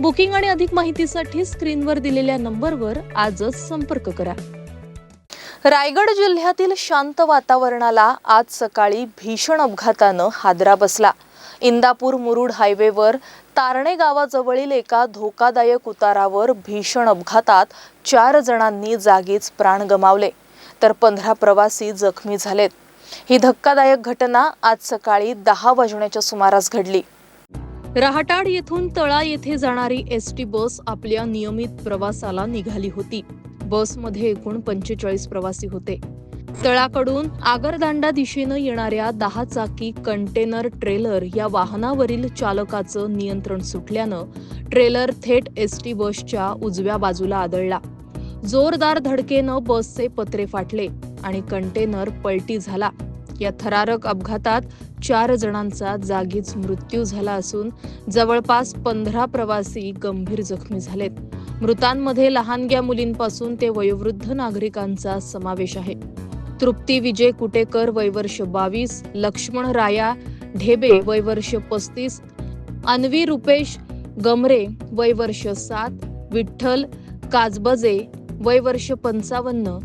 Booking आणि अधिक माहितीसाठी स्क्रीनवर दिलेल्या नंबरवर आजच संपर्क करा. रायगड जिल्ह्यातील शांत वातावरणाला आज सकाळी भीषण अपघातानं हादरा बसला. इंदापूर मुरुड हायवेवर तारणे गावाजवळील एका धोकादायक उतारावर भीषण अपघातात चार जणांनी जागीच प्राण गमावले तर पंधरा प्रवासी जखमी झालेत. ही धक्कादायक घटना आज सकाळी दहा वाजण्याच्या सुमारास घडली. रहाटाड येथून तळा येथे जाणारी एस टी बस आपल्या नियमित प्रवासाला निघाली होती. बसमध्ये एकूण पंचेचाळीस प्रवासी होते. तळाकडून आगरदांडा दिशेनं येणाऱ्या दहा चाकी कंटेनर ट्रेलर या वाहनावरील चालकाचं नियंत्रण सुटल्यानं ट्रेलर थेट एस टी बसच्या उजव्या बाजूला आदळला. जोरदार धडकेनं बसचे पत्रे फाटले आणि कंटेनर पलटी झाला. या थरारक अपघातात चार जणांचा जागीच मृत्यू झाला असून जवळपास पंधरा प्रवासी गंभीर जखमी झालेत. मृतांमध्ये लहानग्या मुलींपासून ते वयोवृद्ध नागरिकांचा समावेश आहे. तृप्ती विजय कुटेकर वयवर्ष बावीस लक्ष्मण राया ढेबे वयवर्ष पस्तीस अन्वी रुपेश गमरे वयवर्ष सात विठ्ठल काजबजे वयवर्ष पंचावन्न.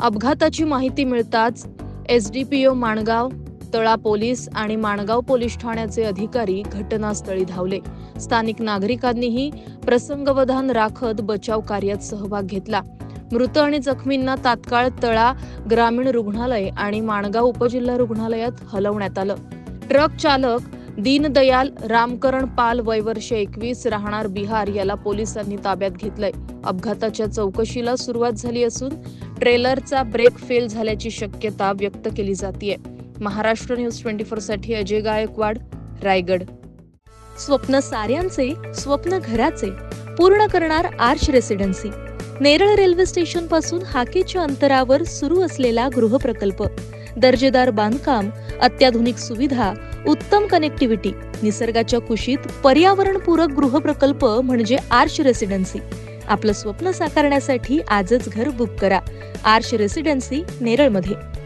अपघाताची माहिती मिळताच एसडीपीओ माणगाव तळा पोलीस आणि माणगाव पोलीस ठाण्याचे अधिकारी घटनास्थळी धावले. स्थानिक नागरिकांनीही प्रसंगवधान राखत बचाव कार्यात सहभाग घेतला. मृत आणि जखमींना तात्काळ तळा ग्रामीण रुग्णालय आणि माणगाव उपजिल्हा रुग्णालयात हलवण्यात आलं. ट्रक चालक दीनदयाल रामकरण पाल वयवर्ष एकवीस राहणार बिहार याला पोलिसांनी ताब्यात घेतलंय. अपघाताच्या चौकशीला सुरुवात झाली असून ट्रेलरचा ब्रेक फेल झाल्याची शक्यता व्यक्त केली जाते महाराष्ट्र न्यूज ट्वेंटी फोरसाठी अजय गायकवाड रायगड. स्वप्न साऱ्यांचे स्वप्न घराचे पूर्ण करणार आर्च रेसिडेन्सी. नेरळ रेल्वे स्टेशनपासून हाकेच्या अंतरावर सुरू असलेला गृहप्रकल्प. दर्जेदार बांधकाम अत्याधुनिक सुविधा उत्तम कनेक्टिव्हिटी निसर्गाच्या कुशीत पर्यावरणपूरक गृहप्रकल्प म्हणजे आर्च रेसिडेन्सी. आपलं स्वप्न साकारण्यासाठी आजच घर बुक करा. आर्श रेसिडेन्सी नेरळमध्ये.